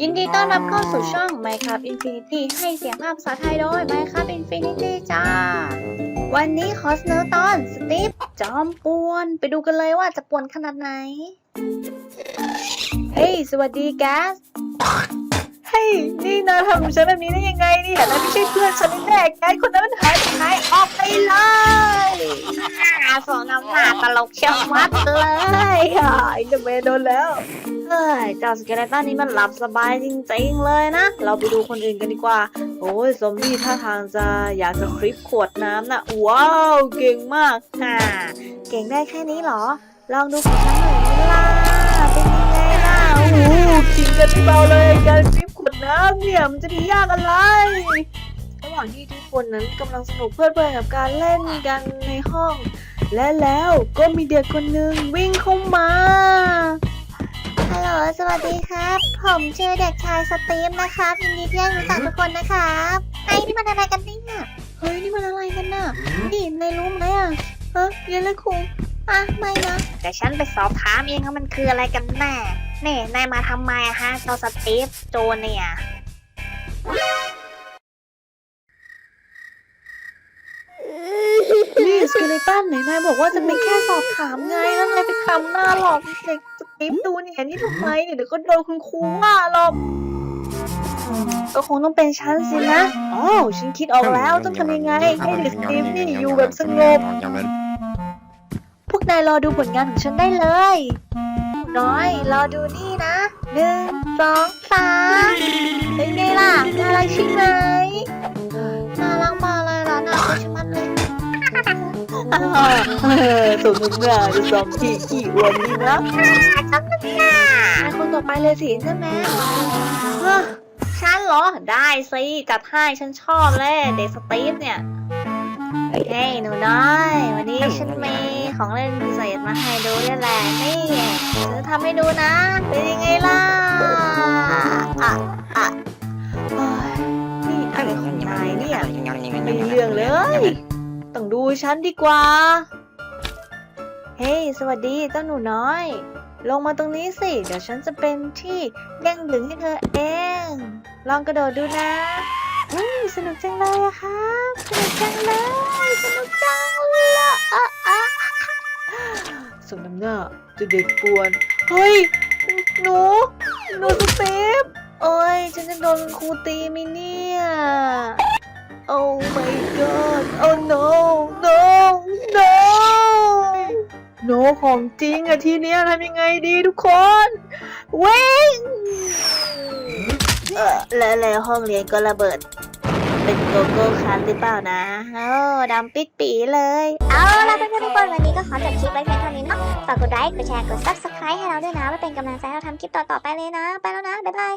ยินดีต้อนรับเข้าสู่ช่อง Minecraft Infinity ให้เสียงภาพภาษาไทยโดย Minecraft Infinity จ้า วันนี้ขอเสนอตอนสตีฟจอมป่วน ไปดูกันเลยว่าจะป่วนขนาดไหน เฮ้ย สวัสดีแก๊ส นี่นายทำกับฉันแบบนี้ได้ยังไงเนี่ยนายไม่ใช่เพื่อนฉันแน่ๆแกคนนั้นมันหายไปไหนออกไปเลยอ่าสองน้ำหน้าตลกเชียวมัดเลยอะอินเดอร์แมนโดนแล้วเฮ้ยเจ้าสเกเลตันนี้มันหลับสบายจริงๆเลยนะ เราไปดูคนอื่นกันดีกว่า โอ้ยซอมบี้ท่าทางจะอยากจะคลิปขวดน้ำนะว้าว เก่งมากฮ่าเก่งได้แค่นี้เหรอ ลองดูของฉันหน่อยไหมล่ะเป็นไง มันจะมียากอะไร ระหว่างที่ทุกคนนั้นกำลังสนุกเพลิดเพลินกับการเล่นกันในห้อง และแล้วก็มีเด็กคนหนึ่งวิ่งเข้ามาฮัลโหลสวัสดีครับ ผมชื่อเด็กชายสตีฟนะครับยินดีที่ได้รู้จักทุกคนนะครับไอ้นี่มันอะไรกันเนี่ยเฮ้ยนี่มันอะไรกันน่ะนี่นายรู้ไหมอะฮะเยลเลยคุงอะไม่นะแต่ฉันไปสอบถามเองว่ามันคืออะไรกันแน่เน่นายมาทำไมอะฮะเจ้าสตีฟโจรเนี่ย นี่สเกเลตันไหนนายบอกว่าจะเป็นแค่สอบถามไงแล้วนายไปทำหน้าหลอกเด็กสตีฟดูเนี่ยนี่ทำไมเนี่ยเดี๋ยวก็โดนคุณครูว่าหรอกก็คงต้องเป็นฉันสินะอ๋อฉันคิดออกแล้วต้องทำยังไง ให้เด็กสตีฟนี่อยู่แบบสงบ พวกนายรอดูผลงานของฉันได้เลยน้อย รอดูนี่นะหนึ่งสองสามเป็นไง ล่ะน่ารักใช่ไหมน่ารักมากเลยล่ะน่ารักชะมัดเลยสมน้ำหน้าจะซอมที่ขี้อ้วนนี่นะสมน้ำหน้าคนต่อไปเลยสิใช่ไหมฉันเหรอ ได้สิจัดให้ฉันชอบเลยเด็กสตีฟเนี่ยเฮ้ยหนูน้อย วันนี้ฉันมีของเล่นพิเศษมาให้ดูด้วยแหละนี่ฉันทำให้ดูนะ เป็นยังไงล่ะอะ รื่องต้องดูฉันดีกว่า เฮ้ยสวัสดีเจ้าหนูน้อย ลงมาตรงนี้สิ เดี๋ยวฉันจะเป็นที่เด้งดึงให้เธอเอง ลองกระโดดดูนะอืมสนุกจังเลยอะครับ สนุกจังเลย สนุกจังเลยอะอะอะสมน้ำหน้าจะเด็กปวน เฮ้ย หนู หนูสตีฟโอ้ย ฉันจะโดนคุณครูตีไหมเนี่ย Oh my god Oh no no no no ของจริงอะทีเนี้ยทำยังไงดีทุกคนวิ่งเออแล้วแล้วห้องเรียนก็ระเบิด เป็นโกโก้คันหรือเปล่านะโอ้ดำปิดปีเลย เอาล่ะเพื่อนๆทุกคนวันนี้ก็ขอจบคลิปไว้เพียงเท่านี้เนาะฝากกดไลค์กดแชร์กด subscribe ให้เราด้วยนะเพื่อเป็นกำลังใจให้เราทำคลิปต่อๆไปเลยนะ ไปแล้วนะ บ๊ายบาย